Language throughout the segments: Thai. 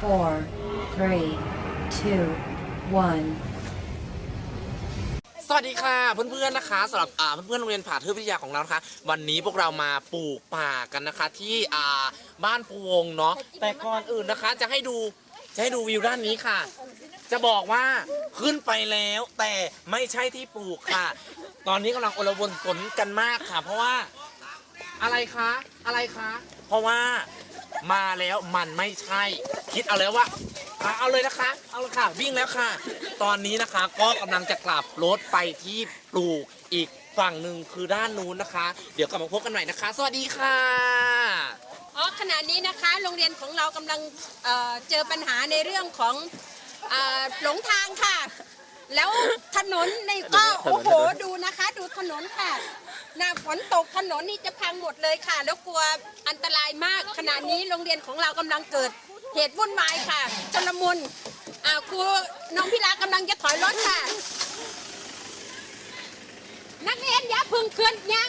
four, three, two, one. สวัสดีค่ะเพื่อนๆนะคะสำหรับอ่าเพื่อนๆโรงเรียนผ่าเทพวิทยาของเรานะคะ วันนี้พวกเรามาปลูกป่ากันนะคะ ที่อ่าบ้านปูวงเนาะแต่ก่อนอื่นนะคะ จะให้ดูจะให้ดูวิวด้านนี้ค่ะ จะบอกว่าขึ้นไปแล้วแต่ไม่ใช่ที่ปลูกค่ะ ตอนนี้กำลังอลวนสนกันมากค่ะ เพราะว่าอะไรคะอะไรคะ เพราะว่า มาแล้วมันไม่ใช่ คิดเอาแล้วว่าอะเอาเลยนะคะ เอาเลยค่ะ วิ่งแล้วค่ะ ตอนนี้นะคะก็กำลังจะกลับรถไปที่ปลูกอีกฝั่งหนึ่งคือด้านนู้นนะคะ เดี๋ยวกลับมาพบกันใหม่นะคะ สวัสดีค่ะ อ๋อขณะนี้นะคะโรงเรียนของเรากำลังเอ่อเจอปัญหาในเรื่องของเอ่อหลงทางค่ะ แล้วถนนในก็ถนนโอ้โหถนนดูนะคะ ดูถนนค่ะ หน้าฝนตกถนนนี่จะพังหมดเลยค่ะ แล้วกลัวอันตรายมากขณะนี้โรงเรียนของเรากำลังเกิดเหตุวุ่นวายค่ะจลมุนอ่าครูน้องพิลากำลังจะถอยรถค่ะ นักเรียนอย่าพึ่งเคลื่อนย้าย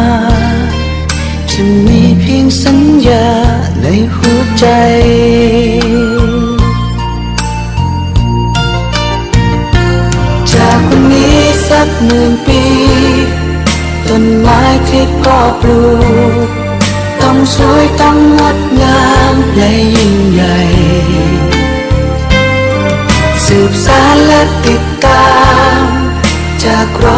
า จะมีเพียงสัญญาในหัวใจ จากวันนี้สักหมื่นปี ต้นไม้ที่พ่อปลูก ต้องสวยต้องงดงามและยิ่งใหญ่ สืบสานและติดตาม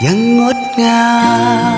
vẫn ngót ngào